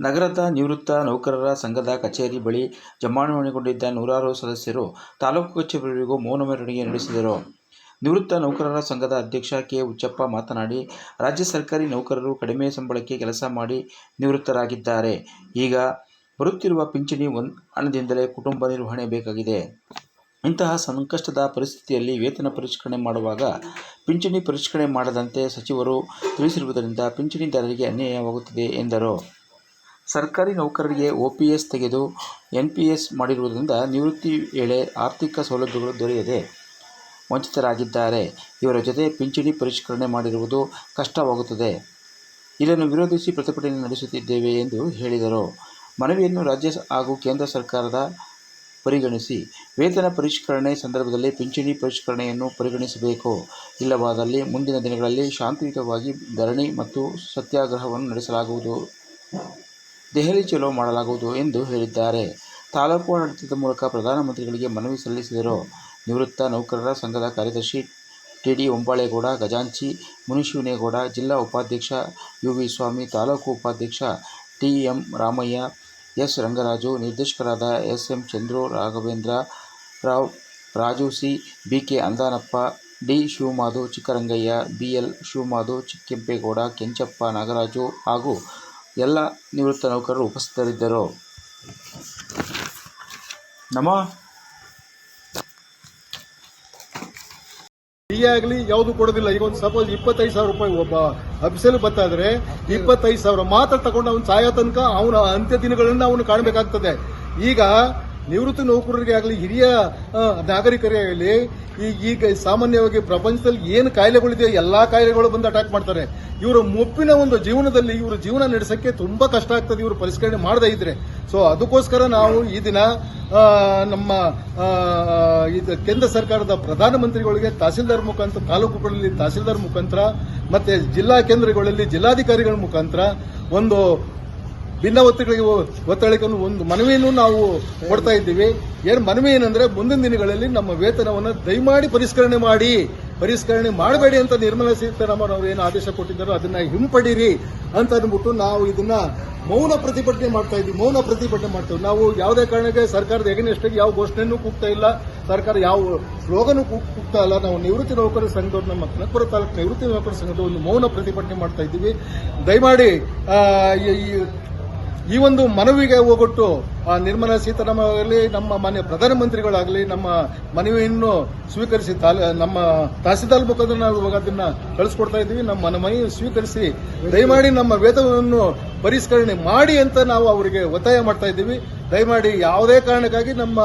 ನಗರದ ನಿವೃತ್ತ ನೌಕರರ ಸಂಘದ ಕಚೇರಿ ಬಳಿ ಜಮಾವಣೆಗೊಂಡಿದ್ದ ನೂರಾರು ಸದಸ್ಯರು ತಾಲೂಕು ಕಚೇರಿವರೆಗೂ ಮೌನ ಮೆರವಣಿಗೆ ನಡೆಸಿದರು. ನಿವೃತ್ತ ನೌಕರರ ಸಂಘದ ಅಧ್ಯಕ್ಷ ಕೆ. ಹುಚ್ಚಪ್ಪ ಮಾತನಾಡಿ, ರಾಜ್ಯ ಸರ್ಕಾರಿ ನೌಕರರು ಕಡಿಮೆ ಸಂಬಳಕ್ಕೆ ಕೆಲಸ ಮಾಡಿ ನಿವೃತ್ತರಾಗಿದ್ದಾರೆ. ಈಗ ಬರುತ್ತಿರುವ ಪಿಂಚಣಿ ಹಣದಿಂದಲೇ ಕುಟುಂಬ ನಿರ್ವಹಣೆ ಬೇಕಾಗಿದೆ. ಇಂತಹ ಸಂಕಷ್ಟದ ಪರಿಸ್ಥಿತಿಯಲ್ಲಿ ವೇತನ ಪರಿಷ್ಕರಣೆ ಮಾಡುವಾಗ ಪಿಂಚಣಿ ಪರಿಷ್ಕರಣೆ ಮಾಡದಂತೆ ಸಚಿವರು ತಿಳಿಸಿರುವುದರಿಂದ ಪಿಂಚಣಿದಾರರಿಗೆ ಅನ್ಯಾಯವಾಗುತ್ತಿದೆ ಎಂದರು. ಸರ್ಕಾರಿ ನೌಕರರಿಗೆ ಓಪಿಎಸ್ ತೆಗೆದು ಎನ್ಪಿಎಸ್ ಮಾಡಿರುವುದರಿಂದ ನಿವೃತ್ತಿ ವೇಳೆ ಆರ್ಥಿಕ ಸೌಲಭ್ಯಗಳು ದೊರೆಯದೆ ವಂಚಿತರಾಗಿದ್ದಾರೆ. ಇವರ ಜೊತೆ ಪಿಂಚಣಿ ಪರಿಷ್ಕರಣೆ ಮಾಡಿರುವುದು ಕಷ್ಟವಾಗುತ್ತದೆ. ಇದನ್ನು ವಿರೋಧಿಸಿ ಪ್ರತಿಭಟನೆ ನಡೆಸುತ್ತಿದ್ದೇವೆ ಎಂದು ಹೇಳಿದರು. ಮನವಿಯನ್ನು ರಾಜ್ಯ ಹಾಗೂ ಕೇಂದ್ರ ಸರ್ಕಾರದ ಪರಿಗಣಿಸಿ ವೇತನ ಪರಿಷ್ಕರಣೆ ಸಂದರ್ಭದಲ್ಲಿ ಪಿಂಚಣಿ ಪರಿಷ್ಕರಣೆಯನ್ನು ಪರಿಗಣಿಸಬೇಕು. ಇಲ್ಲವಾದಲ್ಲಿ ಮುಂದಿನ ದಿನಗಳಲ್ಲಿ ಶಾಂತಿಯುತವಾಗಿ ಧರಣಿ ಮತ್ತು ಸತ್ಯಾಗ್ರಹವನ್ನು ನಡೆಸಲಾಗುವುದು. ದೆಹಲಿ ಚಲೋ ಮಾಡಲಾಗುವುದು ಎಂದು ಹೇಳಿದ್ದಾರೆ. ತಾಲೂಕು ಆಡಳಿತದ ಮೂಲಕ ಪ್ರಧಾನಮಂತ್ರಿಗಳಿಗೆ ಮನವಿ ಸಲ್ಲಿಸಿದರು. ನಿವೃತ್ತ ನೌಕರರ ಸಂಘದ ಕಾರ್ಯದರ್ಶಿ ಟಿ. ಡಿ. ಒಂಬಾಳೆಗೌಡ ಗಜಾಂಚಿ ಮುನಿಶಿವನೇಗೌಡ, ಜಿಲ್ಲಾ ಉಪಾಧ್ಯಕ್ಷ ಯು. ವಿ. ಸ್ವಾಮಿ, ತಾಲೂಕು ಉಪಾಧ್ಯಕ್ಷ T. M. Ramaiah, S. Rangaraju, ನಿರ್ದೇಶಕರಾದ S. M. Chandru, Raghavendra Rao, Raju C, B. K. Andanappa, D. Shivamadhu, Chikkarangaiah, B. L. Shivamadhu, Chikkempegowda Kenchappa, Nagaraju ಹಾಗೂ ಎಲ್ಲ ನಿವೃತ್ತ ನೌಕರರು ಉಪಸ್ಥಿತರಿದ್ದರು. ನಮೋ. ಆಗಲಿ ಯಾವುದು ಕೊಡೋದಿಲ್ಲ. ಈಗ ಒಂದು ಸಪೋಸ್ ಇಪ್ಪತ್ತೈದು ಸಾವಿರ ರೂಪಾಯಿ ಒಬ್ಬ ಅಫಿಸಲ್ ಬತ್ತಾದ್ರೆ ಇಪ್ಪತ್ತೈದು ಸಾವಿರ ಮಾತ್ರ ತಗೊಂಡು ಅವ್ನು ಸಾಯೋ ತನಕ ಅವನ ಅಂತ್ಯ ದಿನಗಳನ್ನ ಅವನು ಕಾಣಬೇಕಾಗ್ತದೆ. ಈಗ ನಿವೃತ್ತ ನೌಕರರಿಗೆ ಆಗಲಿ ಹಿರಿಯ ನಾಗರಿಕರೇ ಆಗಲಿ ಈಗ ಸಾಮಾನ್ಯವಾಗಿ ಪ್ರಪಂಚದಲ್ಲಿ ಏನು ಕಾಯಿಲೆಗಳಿದೆಯೋ ಎಲ್ಲಾ ಕಾಯಿಲೆಗಳು ಬಂದು ಅಟ್ಯಾಕ್ ಮಾಡ್ತಾರೆ. ಇವರು ಮುಪ್ಪಿನ ಒಂದು ಜೀವನದಲ್ಲಿ ಇವರ ಜೀವನ ನಡೆಸಕ್ಕೆ ತುಂಬಾ ಕಷ್ಟ ಆಗ್ತದೆ, ಇವರು ಪರಿಷ್ಕರಣೆ ಮಾಡದೇ ಇದ್ರೆ. ಸೊ ಅದಕ್ಕೋಸ್ಕರ ನಾವು ಈ ದಿನ ನಮ್ಮ ಇದು ಕೇಂದ್ರ ಸರ್ಕಾರದ ಪ್ರಧಾನಮಂತ್ರಿಗಳಿಗೆ ತಹಸೀಲ್ದಾರ್ ಮುಖಾಂತರ ತಾಲೂಕುಗಳಲ್ಲಿ ತಹಸೀಲ್ದಾರ್ ಮುಖಾಂತರ, ಮತ್ತೆ ಜಿಲ್ಲಾ ಕೇಂದ್ರಗಳಲ್ಲಿ ಜಿಲ್ಲಾಧಿಕಾರಿಗಳ ಮುಖಾಂತರ ಒಂದು ಭಿನ್ನ ಒತ್ತಡಗಳಿಗೆ ಒತ್ತಡಕ್ಕೆ ಒಂದು ಮನವಿಯನ್ನು ನಾವು ಕೊಡ್ತಾ ಇದ್ದೀವಿ. ಏನು ಮನವಿ ಏನಂದ್ರೆ ಮುಂದಿನ ದಿನಗಳಲ್ಲಿ ನಮ್ಮ ವೇತನವನ್ನು ದಯಮಾಡಿ ಪರಿಷ್ಕರಣೆ ಮಾಡಿ ಪರಿಷ್ಕರಣೆ ಮಾಡಬೇಡಿ ಅಂತ ನಿರ್ಮಲಾ ಸೀತಾರಾಮನ್ ಅವರು ಏನು ಆದೇಶ ಕೊಟ್ಟಿದ್ದಾರೋ ಅದನ್ನ ಹಿಂಪಡೀರಿ ಅಂತ ಅಂದ್ಬಿಟ್ಟು ನಾವು ಇದನ್ನ ಮೌನ ಪ್ರತಿಭಟನೆ ಮಾಡ್ತಾ ಇದ್ದೀವಿ ಮೌನ ಪ್ರತಿಭಟನೆ ಮಾಡ್ತೇವೆ. ನಾವು ಯಾವುದೇ ಕಾರಣಕ್ಕೆ ಸರ್ಕಾರದ ಎಗನೆಸ್ಟಾಗಿ ಯಾವ ಘೋಷಣೆನೂ ಕೂಗ್ತಾ ಇಲ್ಲ ಸರ್ಕಾರ ಯಾವ ಸ್ಲೋಗನ್ ಕೂಗ್ತಾ ಇಲ್ಲ. ನಾವು ನಿವೃತ್ತಿ ನೌಕರರ ಸಂಘದವ್ರು ನಮ್ಮ ಕನಕಪುರ ತಾಲೂಕು ನಿವೃತ್ತಿ ನೌಕರರ ಸಂಘದ ಒಂದು ಮೌನ ಪ್ರತಿಭಟನೆ ಮಾಡ್ತಾ ಇದ್ದೀವಿ. ದಯಮಾಡಿ ಆ, ಈ- ಒಂದು ಮನವಿಗೆ ಹೋಗೊಟ್ಟು ನಿರ್ಮಲಾ ಸೀತಾರಾಮನ್ ಆಗಲಿ ನಮ್ಮ ಮಾನ್ಯ ಪ್ರಧಾನಮಂತ್ರಿಗಳಾಗಲಿ, ನಮ್ಮ ಮನವಿಯನ್ನು ಸ್ವೀಕರಿಸಿ ನಮ್ಮ ತಹಸೀಲ್ದಾರ್ ಮುಖಾಂತರ ನಾವು ಇವಾಗ ಅದನ್ನ ಕಳಿಸ್ಕೊಡ್ತಾ ಇದ್ದೀವಿ. ನಮ್ಮ ಮನವಿ ಸ್ವೀಕರಿಸಿ, ದಯಮಾಡಿ ನಮ್ಮ ವೇತನವನ್ನು ಪರಿಷ್ಕರಣೆ ಮಾಡಿ ಅಂತ ನಾವು ಅವರಿಗೆ ಒತ್ತಾಯ ಮಾಡ್ತಾ ಇದ್ದೀವಿ. ದಯಮಾಡಿ ಯಾವುದೇ ಕಾರಣಕ್ಕಾಗಿ ನಮ್ಮ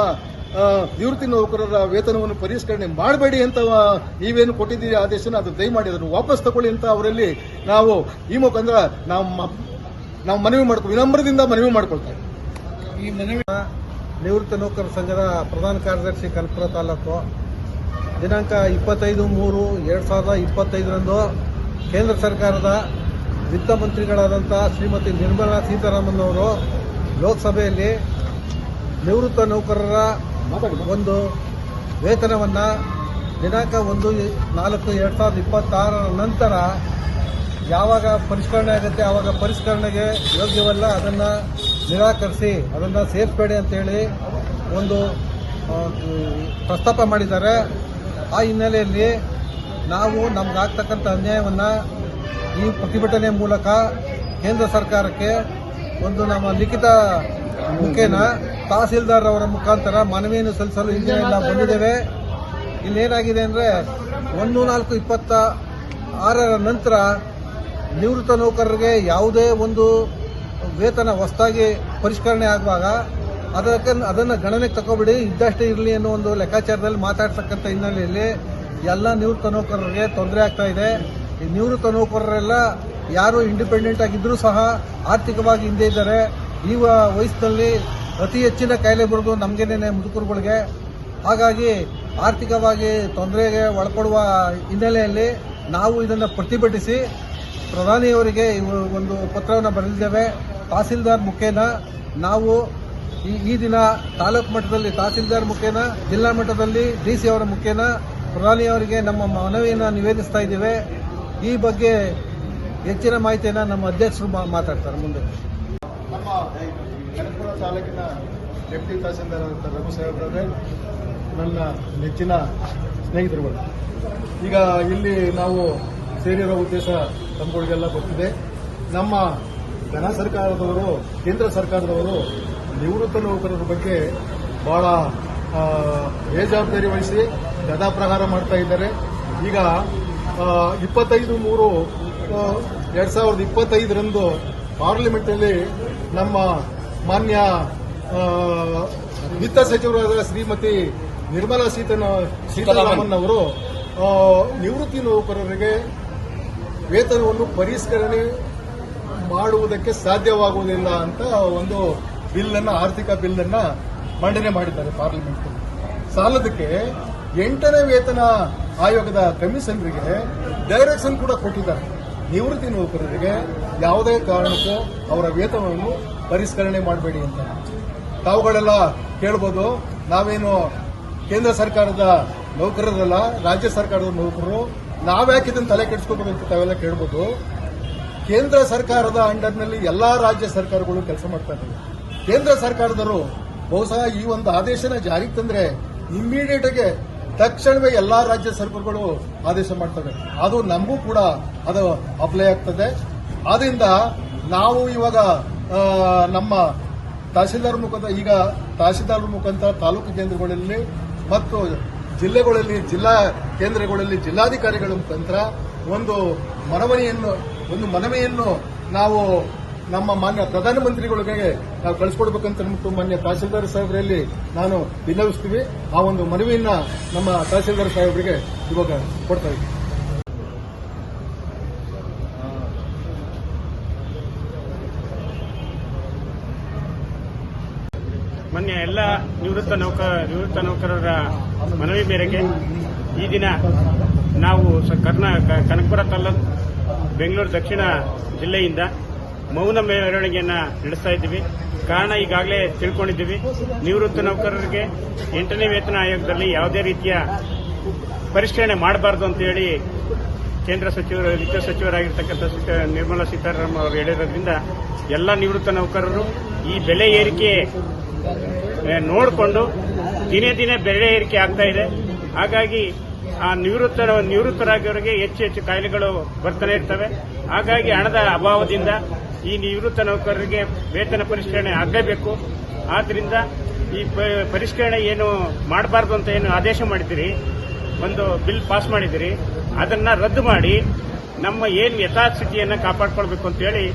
ನಿವೃತ್ತಿ ನೌಕರರ ವೇತನವನ್ನು ಪರಿಷ್ಕರಣೆ ಮಾಡಬೇಡಿ ಅಂತ ನೀವೇನು ಕೊಟ್ಟಿದ್ದೀರಿ ಆದೇಶನ, ಅದು ದಯಮಾಡಿ ಅದನ್ನು ವಾಪಸ್ ತಗೊಳ್ಳಿ ಅಂತ ಅವರಲ್ಲಿ ನಾವು ಈ ಮುಖಾಂತರ ನಾವು ಮ- ನಾವು ಮನವಿ ಮಾಡ್ಕೊ, ವಿನಮ್ರದಿಂದ ಮನವಿ ಮಾಡ್ಕೊಳ್ತಾ. ಈ ಮನವಿ ನಿವೃತ್ತ ನೌಕರ ಸಂಘದ ಪ್ರಧಾನ ಕಾರ್ಯದರ್ಶಿ ಕನಕಪುರ ತಾಲೂಕು, ದಿನಾಂಕ ಇಪ್ಪತ್ತೈದು ಮೂರು ಎರಡು ಸಾವಿರದ ಇಪ್ಪತ್ತೈದರಂದು ಕೇಂದ್ರ ಸರ್ಕಾರದ ವಿತ್ತ ಮಂತ್ರಿಗಳಾದಂಥ ಶ್ರೀಮತಿ ನಿರ್ಮಲಾ ಸೀತಾರಾಮನ್ ಅವರು ಲೋಕಸಭೆಯಲ್ಲಿ ನಿವೃತ್ತ ನೌಕರರ ಒಂದು ವೇತನವನ್ನು ದಿನಾಂಕ ಒಂದು ನಾಲ್ಕು ಎರಡು ಸಾವಿರದ ಇಪ್ಪತ್ತಾರರ ನಂತರ ಯಾವಾಗ ಪರಿಷ್ಕರಣೆ ಆಗುತ್ತೆ ಆವಾಗ ಪರಿಷ್ಕರಣೆಗೆ ಯೋಗ್ಯವಲ್ಲ, ಅದನ್ನು ನಿರಾಕರಿಸಿ, ಅದನ್ನು ಸೇರಿಸ್ಬೇಡಿ ಅಂತೇಳಿ ಒಂದು ಪ್ರಸ್ತಾಪ ಮಾಡಿದ್ದಾರೆ. ಆ ಹಿನ್ನೆಲೆಯಲ್ಲಿ ನಾವು ನಮ್ಗಾಗ್ತಕ್ಕಂಥ ಅನ್ಯಾಯವನ್ನು ಈ ಪ್ರತಿಭಟನೆ ಮೂಲಕ ಕೇಂದ್ರ ಸರ್ಕಾರಕ್ಕೆ ಒಂದು ನಮ್ಮ ಲಿಖಿತ ಮುಖೇನ ತಹಸೀಲ್ದಾರ್ ಅವರ ಮುಖಾಂತರ ಮನವಿಯನ್ನು ಸಲ್ಲಿಸಲು ಹಿಂದೆ ಬಂದಿದ್ದೇವೆ. ಇಲ್ಲೇನಾಗಿದೆ ಅಂದರೆ ಒಂದು ನಾಲ್ಕು ಇಪ್ಪತ್ತ ಆರರ ನಂತರ ನಿವೃತ್ತ ನೌಕರರಿಗೆ ಯಾವುದೇ ಒಂದು ವೇತನ ಹೊಸದಾಗಿ ಪರಿಷ್ಕರಣೆ ಆಗುವಾಗ ಅದಕ್ಕೆ ಅದನ್ನು ಗಣನೆಗೆ ತಗೋಬಿಡಿ ಇದ್ದಷ್ಟೇ ಇರಲಿ ಅನ್ನೋ ಒಂದು ಲೆಕ್ಕಾಚಾರದಲ್ಲಿ ಮಾತಾಡ್ತಕ್ಕಂಥ ಹಿನ್ನೆಲೆಯಲ್ಲಿ ಎಲ್ಲ ನಿವೃತ್ತ ನೌಕರರಿಗೆ ತೊಂದರೆ ಆಗ್ತಾ ಇದೆ. ಈ ನಿವೃತ್ತ ನೌಕರರೆಲ್ಲ ಯಾರು ಇಂಡಿಪೆಂಡೆಂಟ್ ಆಗಿದ್ದರೂ ಸಹ ಆರ್ಥಿಕವಾಗಿ ಹಿಂದೆ ಇದ್ದಾರೆ. ಈ ವಯಸ್ಸಿನಲ್ಲಿ ಅತಿ ಹೆಚ್ಚಿನ ಕಾಯಿಲೆ ಬರೋದು ನಮಗೇನೆ ಮುದುಕರುಗಳಿಗೆ. ಹಾಗಾಗಿ ಆರ್ಥಿಕವಾಗಿ ತೊಂದರೆಗೆ ಒಳಪಡುವ ಹಿನ್ನೆಲೆಯಲ್ಲಿ ನಾವು ಇದನ್ನು ಪ್ರತಿಭಟಿಸಿ ಪ್ರಧಾನಿಯವರಿಗೆ ಒಂದು ಪತ್ರವನ್ನು ಬರೆದಿದ್ದೇವೆ. ತಹಸೀಲ್ದಾರ್ ಮುಖೇನ ನಾವು ಈ ದಿನ ತಾಲೂಕು ಮಟ್ಟದಲ್ಲಿ, ತಹಸೀಲ್ದಾರ್ ಮುಖೇನ, ಜಿಲ್ಲಾ ಮಟ್ಟದಲ್ಲಿ, ಡಿ ಸಿ ಅವರ ಮುಖೇನ ಪ್ರಧಾನಿಯವರಿಗೆ ನಮ್ಮ ಮನವಿಯನ್ನು ನಿವೇದಿಸ್ತಾ ಇದ್ದೇವೆ. ಈ ಬಗ್ಗೆ ಹೆಚ್ಚಿನ ಮಾಹಿತಿಯನ್ನು ನಮ್ಮ ಅಧ್ಯಕ್ಷರು ಮಾತಾಡ್ತಾರೆ ಮುಂದೆ. ನಮ್ಮ ತಾಲೂಕಿನ ಡೆಪ್ಟಿ ತಹಸೀಲ್ದಾರ್ ರಘು ಸಾಹೇಬ್ರವರೇ, ನನ್ನ ನೆಚ್ಚಿನ ಸ್ನೇಹಿತರುಗಳು. ಈಗ ಇಲ್ಲಿ ನಾವು ಸೇರಿರೋ ಉದ್ದೇಶ ತಮ್ಮಗಳಿಗೆಲ್ಲ ಗೊತ್ತಿದೆ. ನಮ್ಮ ಜನ ಸರ್ಕಾರದವರು ಕೇಂದ್ರ ಸರ್ಕಾರದವರು ನಿವೃತ್ತ ನೌಕರರ ಬಗ್ಗೆ ಬಹಳ ಬೇಜವಾಬ್ದಾರಿ ವಹಿಸಿ ಗದಾ ಪ್ರಹಾರ ಮಾಡ್ತಾ ಇದ್ದಾರೆ. ಈಗ ಇಪ್ಪತ್ತೈದು ಮೂರು ಎರಡ್ ಸಾವಿರದ ಇಪ್ಪತ್ತೈದರಂದು ಪಾರ್ಲಿಮೆಂಟ್ನಲ್ಲಿ ನಮ್ಮ ಮಾನ್ಯ ವಿತ್ತ ಸಚಿವರಾದ ಶ್ರೀಮತಿ ನಿರ್ಮಲಾ ಸೀತಾರಾಮನ್. ಅವರು ನಿವೃತ್ತಿ ನೌಕರರಿಗೆ ವೇತನವನ್ನು ಪರಿಷ್ಕರಣೆ ಮಾಡುವುದಕ್ಕೆ ಸಾಧ್ಯವಾಗುವುದಿಲ್ಲ ಅಂತ ಒಂದು ಬಿಲ್ ಅನ್ನ ಆರ್ಥಿಕ ಬಿಲ್ ಅನ್ನ ಮಂಡನೆ ಮಾಡಿದ್ದಾರೆ ಪಾರ್ಲಿಮೆಂಟ್ ಸಾಲದಕ್ಕೆ ಎಂಟನೇ ವೇತನ ಆಯೋಗದ ಕಮಿಷನರಿಗೆ ಡೈರೆಕ್ಷನ್ ಕೂಡ ಕೊಟ್ಟಿದ್ದಾರೆ. ನಿವೃತ್ತಿ ನೌಕರರಿಗೆ ಯಾವುದೇ ಕಾರಣಕ್ಕೂ ಅವರ ವೇತನವನ್ನು ಪರಿಷ್ಕರಣೆ ಮಾಡಬೇಡಿ ಅಂತ. ತಾವುಗಳೆಲ್ಲ ಕೇಳ್ಬೋದು, ನಾವೇನು ಕೇಂದ್ರ ಸರ್ಕಾರದ ನೌಕರರಲ್ಲ, ರಾಜ್ಯ ಸರ್ಕಾರದ ನೌಕರರು ನಾವ್ಯಾಕೆ ಇದನ್ನು ತಲೆ ಕೆಡಿಸ್ಕೋಬೇಕು ತಾವೆಲ್ಲ ಕೇಳ್ಬೋದು. ಕೇಂದ್ರ ಸರ್ಕಾರದ ಅಂಡರ್ನಲ್ಲಿ ಎಲ್ಲಾ ರಾಜ್ಯ ಸರ್ಕಾರಗಳು ಕೆಲಸ ಮಾಡ್ತಾ ಕೇಂದ್ರ ಸರ್ಕಾರದವರು ಬಹುಶಃ ಈ ಒಂದು ಆದೇಶನ ಜಾರಿಗೆ ತಂದ್ರೆ ಇಮ್ಮಿಡಿಯೇಟ್ ಆಗಿ ತಕ್ಷಣವೇ ಎಲ್ಲಾ ರಾಜ್ಯ ಸರ್ಕಾರಗಳು ಆದೇಶ ಮಾಡ್ತವೆ. ಅದು ನಮಗೂ ಕೂಡ ಅದು ಅಪ್ಲೈ ಆಗ್ತದೆ. ಆದ್ರಿಂದ ನಾವು ಇವಾಗ ನಮ್ಮ ತಹಸೀಲ್ದಾರ್ ಮುಖಾಂತರ ಈಗ ತಹಸೀಲ್ದಾರ್ ಮುಖಾಂತರ ತಾಲೂಕು ಕೇಂದ್ರಗಳಲ್ಲಿ ಮತ್ತು ಜಿಲ್ಲೆಗಳಲ್ಲಿ, ಜಿಲ್ಲಾ ಕೇಂದ್ರಗಳಲ್ಲಿ ಜಿಲ್ಲಾಧಿಕಾರಿಗಳ ಮುಖಾಂತರ ಒಂದು ಮನವಿಯನ್ನು ಒಂದು ಮನವಿಯನ್ನು ನಾವು ನಮ್ಮ ಮಾನ್ಯ ಪ್ರಧಾನಮಂತ್ರಿಗಳಿಗೆ ನಾವು ಕಳಿಸ್ಕೊಡ್ಬೇಕಂತ ಅಂದ್ಬಿಟ್ಟು ಮಾನ್ಯ ತಹಸೀಲ್ದಾರ್ ಸಾಹೇಬರಲ್ಲಿ ನಾನು ವಿನ್ನವಿಸ್ತೀವಿ ಆ ಒಂದು ಮನವಿಯನ್ನ ನಮ್ಮ ತಹಸೀಲ್ದಾರ್ ಸಾಹೇಬರಿಗೆ ಇವಾಗ ಕೊಡ್ತಾ ಇದ್ದೀವಿ ಮೊನ್ನೆ ಎಲ್ಲ ನಿವೃತ್ತ ನೌಕರ, ನಿವೃತ್ತ ನೌಕರರ ಮನವಿ ಮೇರೆಗೆ ಈ ದಿನ ನಾವು ಕರ್ನಾ ಕನಕಪುರ ತಾಲೂಕು ಬೆಂಗಳೂರು ದಕ್ಷಿಣ ಜಿಲ್ಲೆಯಿಂದ ಮೌನ ಮೆರವಣಿಗೆಯನ್ನು ನಡೆಸ್ತಾ ಇದ್ದೀವಿ. ಕಾರಣ ಈಗಾಗಲೇ ತಿಳ್ಕೊಂಡಿದ್ದೀವಿ. ನಿವೃತ್ತ ನೌಕರರಿಗೆ ಎಂಟನೇ ವೇತನ ಆಯೋಗದಲ್ಲಿ ಯಾವುದೇ ರೀತಿಯ ಪರಿಷ್ಕರಣೆ ಮಾಡಬಾರದು ಅಂತ ಹೇಳಿ ಕೇಂದ್ರ ಸಚಿವರು, ವಿತ್ತ ಸಚಿವರಾಗಿರ್ತಕ್ಕಂಥ ನಿರ್ಮಲಾ ಸೀತಾರಾಮನ್ ಅವರು ಹೇಳಿರೋದ್ರಿಂದ ಎಲ್ಲ ನಿವೃತ್ತ ನೌಕರರು ಈ ಬೆಲೆ ಏರಿಕೆ ನೋಡಿಕೊಂಡು ದಿನೇ ದಿನೇ ಬೆಳೆ ಏರಿಕೆ ಆಗ್ತಾ ಇದೆ. ಹಾಗಾಗಿ ಆ ನಿವೃತ್ತರ ನಿವೃತ್ತರಾಗಿಯವರಿಗೆ ಹೆಚ್ಚು ಹೆಚ್ಚು ಕಾಯಿಲೆಗಳು ಬರ್ತಾನೆ ಇರ್ತವೆ. ಹಾಗಾಗಿ ಹಣದ ಅಭಾವದಿಂದ ಈ ನಿವೃತ್ತ ನೌಕರರಿಗೆ ವೇತನ ಪರಿಷ್ಕರಣೆ ಆಗಲೇಬೇಕು. ಆದ್ರಿಂದ ಈ ಪರಿಷ್ಕರಣೆ ಏನು ಮಾಡಬಾರ್ದು ಅಂತ ಏನು ಆದೇಶ ಮಾಡಿದಿರಿ ಒಂದು ಬಿಲ್ ಪಾಸ್ ಮಾಡಿದಿರಿ ಅದನ್ನ ರದ್ದು ಮಾಡಿ ನಮ್ಮ ಏನು ಯಥಾಸ್ಥಿತಿಯನ್ನು ಕಾಪಾಡಿಕೊಳ್ಬೇಕು ಅಂತ ಹೇಳಿ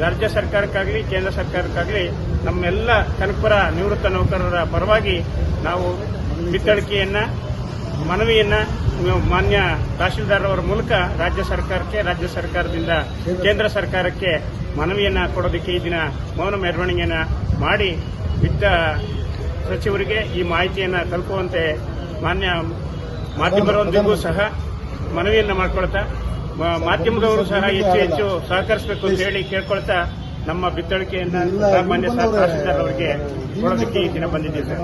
ರಾಜ್ಯ ಸರ್ಕಾರಕ್ಕಾಗಲಿ, ಕೇಂದ್ರ ಸರ್ಕಾರಕ್ಕಾಗಲಿ ನಮ್ಮೆಲ್ಲ ಕನಕಪುರ ನಿವೃತ್ತ ನೌಕರರ ಪರವಾಗಿ ನಾವು ಬಿತ್ತಳಿಕೆಯನ್ನ ಮನವಿಯನ್ನ ಮಾನ್ಯ ತಹಶೀಲ್ದಾರ್ ಮೂಲಕ ರಾಜ್ಯ ಸರ್ಕಾರಕ್ಕೆ, ರಾಜ್ಯ ಸರ್ಕಾರದಿಂದ ಕೇಂದ್ರ ಸರ್ಕಾರಕ್ಕೆ ಮನವಿಯನ್ನ ಕೊಡೋದಕ್ಕೆ ಈ ದಿನ ಮೌನ ಮೆರವಣಿಗೆಯನ್ನ ಮಾಡಿ ವಿತ್ತ ಸಚಿವರಿಗೆ ಈ ಮಾಹಿತಿಯನ್ನ ತಲುಪುವಂತೆ ಮಾನ್ಯ ಮಾಧ್ಯಮರೊಂದಿಗೂ ಸಹ ಮನವಿಯನ್ನ ಮಾಡ್ಕೊಳ್ತಾ ಮಾಧ್ಯಮದವರು ಸಹ ಹೆಚ್ಚು ಹೆಚ್ಚು ಸಹಕರಿಸಬೇಕು ಅಂತ ಹೇಳಿ ಕೇಳ್ಕೊಳ್ತಾ ನಮ್ಮ ಬಿತ್ತಳಿಕೆಯನ್ನ ಸಾಮಾನ್ಯ ತಹಸೀಲ್ದಾರ್ ಅವರಿಗೆ ಕೊಡೋದಕ್ಕೆ ಈ ದಿನ ಬಂದಿದ್ದೀವಿ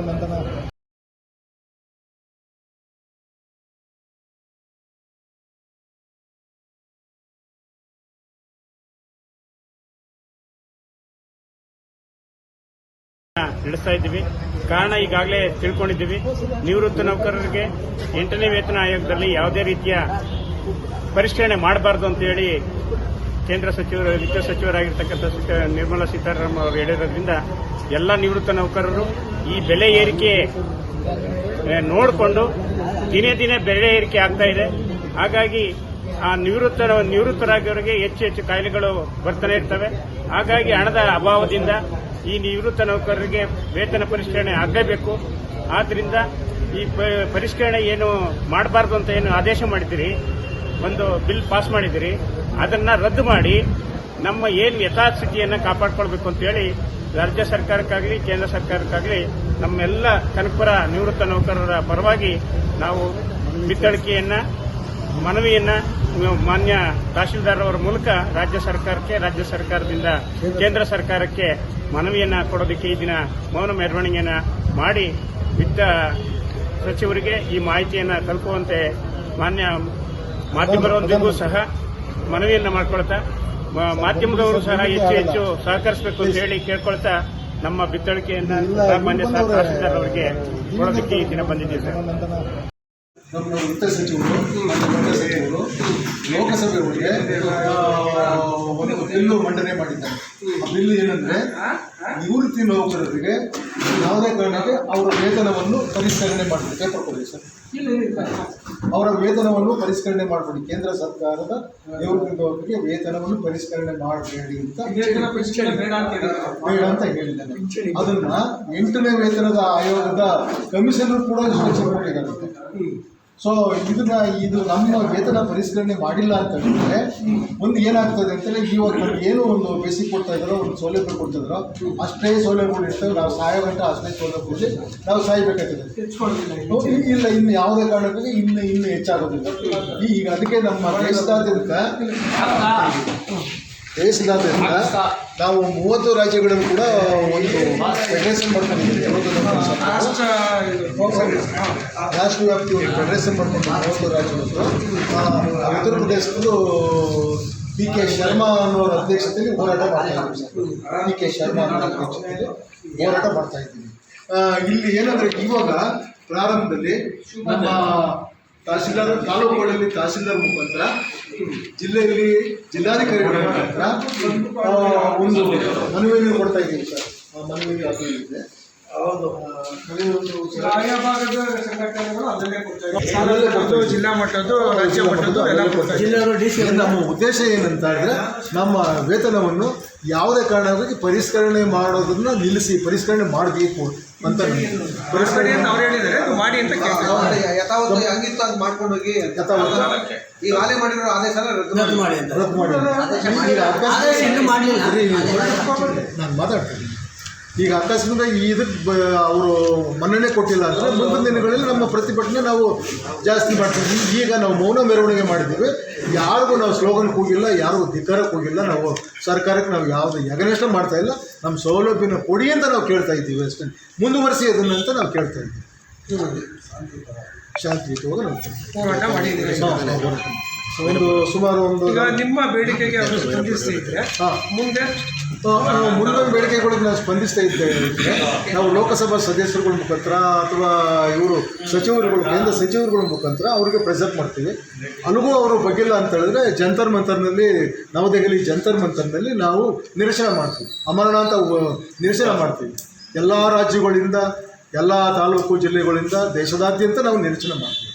ನಡೆಸ್ತಾ ಇದ್ದೀವಿ. ಕಾರಣ ಈಗಾಗಲೇ ತಿಳ್ಕೊಂಡಿದ್ದೀವಿ. ನಿವೃತ್ತ ನೌಕರರಿಗೆ ಎಂಟನೇ ವೇತನ ಆಯೋಗದಲ್ಲಿ ಯಾವುದೇ ರೀತಿಯ ಪರಿಷ್ಕರಣೆ ಮಾಡಬಾರದು ಅಂತ ಹೇಳಿ ಕೇಂದ್ರ ಸಚಿವರು, ವಿತ್ತ ಸಚಿವರಾಗಿರ್ತಕ್ಕಂಥ ನಿರ್ಮಲಾ ಸೀತಾರಾಮನ್ ಅವರು ಹೇಳಿರೋದ್ರಿಂದ ಎಲ್ಲ ನಿವೃತ್ತ ನೌಕರರು ಈ ಬೆಲೆ ಏರಿಕೆ ನೋಡಿಕೊಂಡು ದಿನೇ ದಿನೇ ಬೆಲೆ ಏರಿಕೆ ಆಗ್ತಾ ಇದೆ. ಹಾಗಾಗಿ ಆ ನಿವೃತ್ತ ನಿವೃತ್ತರಾಗಿಯವರಿಗೆ ಹೆಚ್ಚು ಹೆಚ್ಚು ಕಾಯಿಲೆಗಳು ಬರ್ತಾನೆ ಇರ್ತವೆ. ಹಾಗಾಗಿ ಹಣದ ಅಭಾವದಿಂದ ಈ ನಿವೃತ್ತ ನೌಕರರಿಗೆ ವೇತನ ಪರಿಷ್ಕರಣೆ ಆಗಲೇಬೇಕು ಆದ್ರಿಂದ ಈ ಪರಿಷ್ಕರಣೆ ಏನು ಮಾಡಬಾರ್ದು ಅಂತ ಏನು ಆದೇಶ ಮಾಡಿದಿರಿ ಒಂದು ಬಿಲ್ ಪಾಸ್ ಮಾಡಿದಿರಿ ಅದನ್ನ ರದ್ದು ಮಾಡಿ ನಮ್ಮ ಏನು ಯಥಾಸ್ಥಿತಿಯನ್ನು ಕಾಪಾಡಿಕೊಳ್ಬೇಕು ಅಂತ ಹೇಳಿ ರಾಜ್ಯ ಸರ್ಕಾರಕ್ಕಾಗಲಿ, ಕೇಂದ್ರ ಸರ್ಕಾರಕ್ಕಾಗಲಿ ನಮ್ಮೆಲ್ಲ ಕನಕಪುರ ನಿವೃತ್ತ ನೌಕರರ ಪರವಾಗಿ ನಾವು ಬಿತ್ತಳಿಕೆಯನ್ನ ಮನವಿಯನ್ನ ಮಾನ್ಯ ತಹಶೀಲ್ದಾರ್ ಅವರ ಮೂಲಕ ರಾಜ್ಯ ಸರ್ಕಾರಕ್ಕೆ, ರಾಜ್ಯ ಸರ್ಕಾರದಿಂದ ಕೇಂದ್ರ ಸರ್ಕಾರಕ್ಕೆ ಮನವಿಯನ್ನ ಕೊಡೋದಕ್ಕೆ ಈ ದಿನ ಮೌನ ಮೆರವಣಿಗೆಯನ್ನ ಮಾಡಿ ವಿತ್ತ ಸಚಿವರಿಗೆ ಈ ಮಾಹಿತಿಯನ್ನ ತಲುಪುವಂತೆ ಮಾನ್ಯ ಮಾಧ್ಯಮದವರಿಗೂ ಸಹ ಮನವಿಯನ್ನು ಮಾಡ್ಕೊಳ್ತಾ ಮಾಧ್ಯಮದವರು ಸಹ ಹೆಚ್ಚು ಹೆಚ್ಚು ಸಹಕರಿಸಬೇಕು ಅಂತ ಹೇಳಿ ಕೇಳ್ಕೊಳ್ತಾ ನಮ್ಮ ಬಿತ್ತಳಿಕೆಯನ್ನ ಸಾಮಾನ್ಯ ತಹಸೀಲ್ದಾರ್ ಅವರಿಗೆ ಕೊಡೋದಕ್ಕೆ ಈ ದಿನ ಬಂದಿದ್ದೀವಿ ಸರ್. ನಮ್ಮ ವಿತ್ತ ಸಚಿವರು, ನಮ್ಮ ಸಚಿವರು, ಲೋಕಸಭೆ ಒಂದು ಬಿಲ್ಲು ಮಂಡನೆ ಮಾಡಿದ್ದಾರೆ. ಆ ಬಿಲ್ಲು ಏನಂದ್ರೆ ನಿವೃತ್ತಿ ನೌಕರರಿಗೆ ಯಾವುದೇ ಕಾರಣಕ್ಕೆ ಅವರ ವೇತನವನ್ನು ಪರಿಷ್ಕರಣೆ ಮಾಡಬೇಕು ಪೇಪರ್ ಕೊಡಿ ಸರ್. ಅವರ ವೇತನವನ್ನು ಪರಿಷ್ಕರಣೆ ಮಾಡಬೇಡಿ. ಕೇಂದ್ರ ಸರ್ಕಾರದ ನಿವೃತ್ತಿ ನೌಕರಿಗೆ ವೇತನವನ್ನು ಪರಿಷ್ಕರಣೆ ಮಾಡಬೇಡಿ ಅಂತ ಬೇಡ ಅಂತ ಹೇಳಿದ್ದಾನೆ ಅದನ್ನ ಎಂಟನೇ ವೇತನದ ಆಯೋಗದ ಕಮಿಷನರ್ ಕೂಡ ಸೂಚನೆ ಕೊಟ್ಟಿದ್ದಾರೆ. ಸೊ ಇದನ್ನ ಇದು ನಮ್ಮ ವೇತನ ಪರಿಷ್ಕರಣೆ ಮಾಡಿಲ್ಲ ಅಂತ ಹೇಳಿದ್ರೆ ಒಂದು ಏನಾಗ್ತದೆ ಅಂತಂದ್ರೆ ಇವಾಗ ಏನೋ ಒಂದು ಬೇಸಿಕ್ ಕೊಡ್ತಾ ಇದ್ದಾರೋ ಒಂದು ಸೌಲಭ್ಯ ಕೊಡ್ತಾ ಇದ್ದಾರೋ ಅಷ್ಟೇ ಸೌಲಭ್ಯಗಳು ಇರ್ತವೆ. ನಾವು ಗಂಟೆ ಅಷ್ಟೇ ಸೌಲಭ್ಯ ನಾವು ಸಾಯ್ಬೇಕಾಗ್ತದೆ. ಇಲ್ಲ ಇನ್ನು ಯಾವುದೇ ಕಾರಣಕ್ಕೆ ಇನ್ನು ಇನ್ನು ಹೆಚ್ಚಾಗೋದಿಲ್ಲ. ಈಗ ಅದಕ್ಕೆ ನಮ್ಮ ದೇಶದಾದ್ಯಂತ ದೇಶದಾದ್ಯಂತ ನಾವು ಮೂವತ್ತು ರಾಜ್ಯಗಳಲ್ಲಿ ಕೂಡ ಒಂದು ಫೆಡರೇಷನ್ ಮಾಡ್ಕೊಂಡಿದ್ದೀವಿ. ರಾಷ್ಟ್ರ ವ್ಯಾಪ್ತಿ ಒಂದು ಫೆಡರೇಷನ್ ಮಾಡ್ಕೊಂಡು ಮೂವತ್ತು ರಾಜ್ಯಗಳು ಉತ್ತರ ಪ್ರದೇಶದಲ್ಲೂ ಪಿ ಕೆ ಶರ್ಮಾ ಅನ್ನೋರ ಅಧ್ಯಕ್ಷತೆಯಲ್ಲಿ ಹೋರಾಟ ಮಾಡ್ತಾ ಇದ್ದೀವಿ ಪಿ ಕೆ ಶರ್ಮಾ ಅನ್ನೋ ಅಧ್ಯಕ್ಷತೆಯಲ್ಲಿ ಹೋರಾಟ ಮಾಡ್ತಾ ಇದ್ದೀವಿ. ಇಲ್ಲಿ ಏನಂದ್ರೆ ಇವಾಗ ಪ್ರಾರಂಭದಲ್ಲಿ ನಮ್ಮ ತಹಸೀಲ್ದಾರ್ ತಾಲೂಕುಗಳಲ್ಲಿ ತಹಸೀಲ್ದಾರ್ ಮುಖಾಂತರ ಜಿಲ್ಲೆಯಲ್ಲಿ ಜಿಲ್ಲಾಧಿಕಾರಿಗಳ ಮುಖಾಂತರ ಒಂದು ಮನವಿಯನ್ನು ಕೊಡ್ತಾ ಇದ್ದೀವಿ ಸರ್. ಆ ಮನವಿ ಅದು ಇದೆ ಜಿಲ್ಲಾ ಮಟ್ಟದ್ದು ರಾಜ್ಯ ಮಟ್ಟದ್ದು ಎಲ್ಲ ನಮ್ಮ ಉದ್ದೇಶ ಏನಂತ ಹೇಳಿದ್ರೆ ನಮ್ಮ ವೇತನವನ್ನು ಯಾವುದೇ ಕಾರಣಕ್ಕೆ ಪರಿಷ್ಕರಣೆ ಮಾಡೋದನ್ನ ನಿಲ್ಲಿಸಿ ಪರಿಷ್ಕರಣೆ ಮಾಡಬೇಕು. ಅಂತ ಪರಿಷ್ಕರಣೆ ಅವ್ರು ಹೇಳಿದ್ದಾರೆ ಮಾಡಿ ಅಂತ ಕೇಳ್ತಾರೆ ಯಥಾವತ್ತು ಹಂಗಿತ್ತು ಹಂಗೆ ಮಾಡ್ಕೊಂಡು ಹೋಗಿ ಯಥಾವತ್ತು ಈಗ ಆಲೆ ಮಾಡಿರೋ ಆದೇಶ ರದ್ದು ಮಾಡಿ ರದ್ದು ಮಾಡಿ. ನಾನು ಮಾತಾಡ್ತೀನಿ. ಈಗ ಅಕಸ್ಮಾತ್ ಇದಕ್ಕೆ ಅವರು ಮನ್ನಣೆ ಕೊಟ್ಟಿಲ್ಲ ಅಂದರೆ ಮುಂದಿನ ದಿನಗಳಲ್ಲಿ ನಮ್ಮ ಪ್ರತಿಭಟನೆ ನಾವು ಜಾಸ್ತಿ ಮಾಡ್ತೀವಿ. ಈಗ ನಾವು ಮೌನ ಮೆರವಣಿಗೆ ಮಾಡಿದ್ದೀವಿ. ಯಾರಿಗೂ ನಾವು ಸ್ಲೋಗನ್ ಕೂಗಿಲ್ಲ ಯಾರಿಗೂ ಧಿಕ್ಕಾರ ಕೂಗಿಲ್ಲ. ನಾವು ಸರ್ಕಾರಕ್ಕೆ ನಾವು ಯಾವುದು ಯಗನೇಷ್ಟ ಮಾಡ್ತಾ ಇಲ್ಲ. ನಮ್ಮ ಸೌಲಭ್ಯನ ಕೊಡಿ ಅಂತ ನಾವು ಕೇಳ್ತಾ ಇದ್ದೀವಿ ಅಷ್ಟೇ. ಮುಂದುವರೆಸಿ ಅದನ್ನು ಅಂತ ನಾವು ಕೇಳ್ತಾ ಇದ್ದೀವಿ. ಶಾಂತಿಯುತವಾಗಿ ನಾವು. ಹೋರಾಟ. ಒಂದು ಸುಮಾರು ಒಂದು ಈಗ ನಿಮ್ಮ ಬೇಡಿಕೆಗೆ ಅವರು ಸ್ಪಂದಿಸ್ತಿದ್ರೆ ಹಾಂ. ಮುಂದೆ? ಮುಂದಿನ ಬೇಡಿಕೆಗಳಿಗೆ ನಾವು ಸ್ಪಂದಿಸ್ತಾ ಇದ್ದೇವೆ ನಾವು ಲೋಕಸಭಾ ಸದಸ್ಯರುಗಳ ಮುಖಾಂತರ ಅಥವಾ ಇವರು ಸಚಿವರುಗಳು ಕೇಂದ್ರ ಸಚಿವರುಗಳ ಮುಖಾಂತರ ಅವರಿಗೆ ಪ್ರೆಸೆಂಟ್ ಮಾಡ್ತೀವಿ. ಅಲ್ಲಿಗೂ ಅವರು ಬಗ್ಗಿಲ್ಲ ಅಂತ ಹೇಳಿದ್ರೆ ಜಂತರ್ ಮಂತರ್ನಲ್ಲಿ ನವದೆಹಲಿ ಜಂತರ್ ಮಂತರ್ನಲ್ಲಿ ನಾವು ನಿರಸನ ಮಾಡ್ತೀವಿ. ಅಮರಣ ಅಂತ ನಿರಸನ ಮಾಡ್ತೀವಿ. ಎಲ್ಲ ರಾಜ್ಯಗಳಿಂದ ಎಲ್ಲ ತಾಲೂಕು ಜಿಲ್ಲೆಗಳಿಂದ ದೇಶದಾದ್ಯಂತ ನಾವು ನಿರಸನ ಮಾಡ್ತೀವಿ.